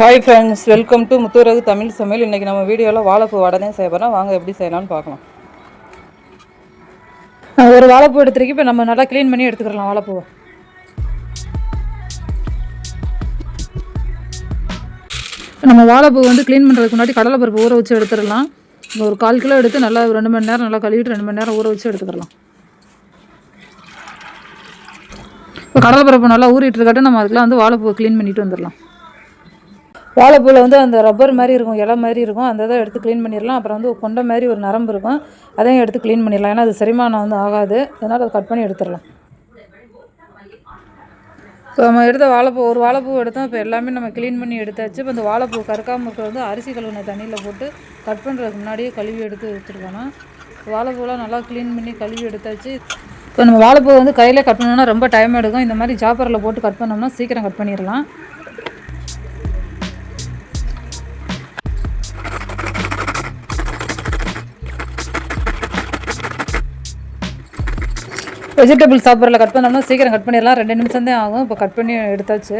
Hi friends welcome to Muthuragu Tamil சமையல் இன்றைக்கி நம்ம வீடியோவில் வாழைப்பூ வடனே செய்ய போகிறோம் வாங்க எப்படி செய்யலாம்னு பார்க்கலாம். ஒரு வாழைப்பூ எடுத்துருக்கு இப்போ நம்ம நல்லா க்ளீன் பண்ணி எடுத்துக்கலாம் வாழைப்பூவை. நம்ம வாழைப்பூ வந்து க்ளீன் பண்ணுறதுக்கு முன்னாடி கடலைப்பருப்பு ஊற வச்சு எடுத்துடலாம். ஒரு கால் கிலோ எடுத்து நல்லா ஒரு ரெண்டு மணி நேரம் நல்லா கழுவிட்டு ரெண்டு மணி நேரம் ஊற வச்சு எடுத்துக்கலாம் இப்போ கடலைப்பருப்பு நல்லா ஊறிட்டு இருக்கட்டும். நம்ம அதுக்கெலாம் வந்து வாழைப்பூவை க்ளீன் பண்ணிட்டு வந்துடலாம். வாழைப்பூவில் வந்து அந்த ரப்பர் மாதிரி இருக்கும் இலை மாதிரி இருக்கும். அந்த இதை எடுத்து க்ளீன் பண்ணிடலாம். அப்புறம் வந்து கொண்டை மாதிரி ஒரு நரம்பு இருக்கும். அதையும் எடுத்து க்ளீன் பண்ணிடலாம். ஏன்னா அது செரிமானம் வந்து ஆகாது. அதனால் அதை கட் பண்ணி எடுத்துடலாம். இப்போ நம்ம எடுத்த வாழைப்பூ ஒரு வாழைப்பூ எடுத்தோம். இப்போ எல்லாமே நம்ம க்ளீன் பண்ணி எடுத்தாச்சு. இப்போ இந்த வாழைப்பூ கறக்காமல் வந்து அரிசி கழுவின தண்ணியில் போட்டு கட் பண்ணுறதுக்கு முன்னாடியே கழுவி எடுத்து வச்சுருக்கணும். வாழைப்பூலாம் நல்லா க்ளீன் பண்ணி கழுவி எடுத்தாச்சு. இப்போ நம்ம வாழைப்பூ வந்து கையில் கட் பண்ணோம்னா ரொம்ப டைம் எடுக்கும். இந்த மாதிரி ஜாப்பரில் போட்டு கட் பண்ணோம்னா சீக்கிரம் கட் பண்ணிடலாம். வெஜிடபிள் சாப்பிட்றல கட் பண்ணோம்னா சீக்கிரம் கட் பண்ணிடலாம். ரெண்டு நிமிஷம் தான் ஆகும். இப்போ கட் பண்ணி எடுத்தாச்சு.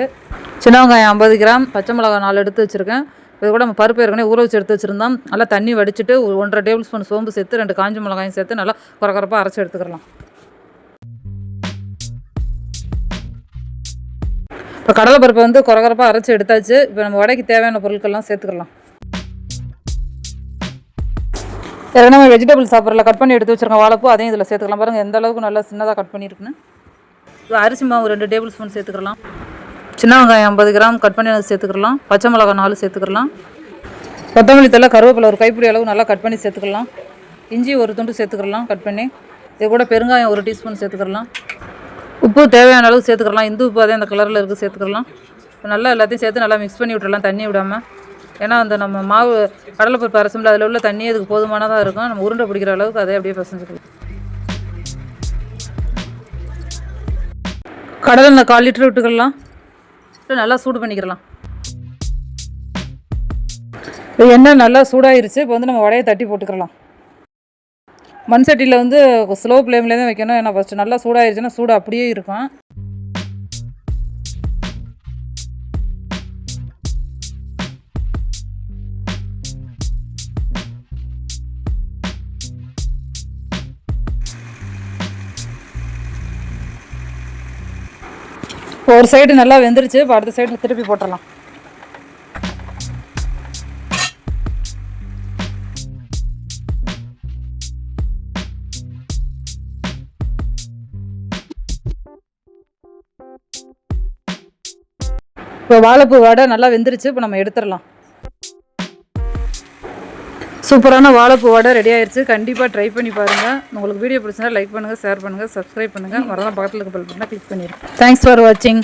சின்ன வெங்காயம் ஐம்பது கிராம் பச்சை மிளகாய் நாலு எடுத்து வச்சுருக்கேன். இது கூட நம்ம பருப்பு ஏற்கனவே ஊற வச்சு எடுத்து வச்சுருந்தோம். நல்லா தண்ணி வடிச்சிட்டு ஒரு ஒன்றரை டேபிள் ஸ்பூன் சோம்பு சேர்த்து ரெண்டு காஞ்ச மிளகாயும் சேர்த்து நல்லா குறக்குறப்பாக அரைச்சி எடுத்துக்கலாம். இப்போ கடலைப்பருப்பை வந்து குறக்குறப்பாக அரைச்சி எடுத்தாச்சு. இப்போ நம்ம உடைக்கு தேவையான பொருட்கள்லாம் சேர்த்துக்கலாம். ஏற்கனவே நம்ம வெஜிடபிள் சாப்பிட்றல கட் பண்ணி எடுத்து வச்சுருக்கோம் வாழைப்பூ அதையும் இதில் சேர்த்துக்கலாம். பாருங்கள் எந்த அளவுக்கு நல்லா சின்னதாக கட் பண்ணியிருக்குன்னு அரிசி மாவு ரெண்டு டேபிள் ஸ்பூன் சேர்த்துக்கலாம். சின்ன வெங்காயம் ஐம்பது கிராம் கட் பண்ணி அதை சேர்த்துக்கலாம். பச்சை மிளகாய் நாலு சேர்த்துக்கலாம். கொத்தமல்லி தலை கருவேப்பிலை ஒரு கைப்பிடி அளவு நல்லா கட் பண்ணி சேர்த்துக்கலாம். இஞ்சி ஒரு துண்டு சேர்த்துக்கலாம் கட் பண்ணி. இது கூட பெருங்காயம் ஒரு டீஸ்பூன் சேர்த்துக்கலாம். உப்பு தேவையான அளவு சேர்த்துக்கலாம். இந்து உப்பு அதே அந்த கலரில் இருக்குது சேர்த்துக்கலாம். இப்போ நல்லா எல்லாத்தையும் சேர்த்து நல்லா மிக்ஸ் பண்ணி விட்டுறலாம் தண்ணி விடாமல் ஏன்னா அந்த நம்ம மாவு கடலைப்பருப்பு அரைச்சோம்ல அதில் உள்ள தண்ணி அதுக்கு போதுமானதாக இருக்கும். நம்ம உருண்டை பிடிக்கிற அளவுக்கு அதே அப்படியே பசஞ்சுக்கலாம் கடலை கால் லிட்டர் விட்டுக்கலாம். நல்லா சூடு பண்ணிக்கிறலாம். எண்ணெய் நல்லா சூடாயிருச்சு. இப்போ வந்து நம்ம வடையை தட்டி போட்டுக்கலாம் மண் சட்டியில் வந்து ஸ்லோ ஃப்ளேம்லேயே தான் வைக்கணும். ஏன்னா ஃபஸ்ட்டு நல்லா சூடாயிருச்சுன்னா சூடு அப்படியே இருக்கும். ஒரு சைடு நல்லா வெந்துருச்சு. இப்போ அடுத்த சைடு திருப்பி போட்டுடலாம் இப்போ வாழைப்பூ வடை நல்லா வெந்துருச்சு. இப்போ நம்ம எடுத்துடலாம். சூப்பரான வாழைப்பூ வடை ரெடி ஆயிடுச்சு கண்டிப்பாக ட்ரை பண்ணி பாருங்கள் உங்களுக்கு வீடியோ பிடிச்சிருந்தா லைக் பண்ணுங்கள் ஷேர் பண்ணுங்கள் சப்ஸ்கிரைப் பண்ணுங்கள் மறந்தால் பக்கத்தில் இருக்க பெல் பட்டனை கிளிக் பண்ணிடுங்க தேங்க்ஸ் ஃபார் வாட்சிங்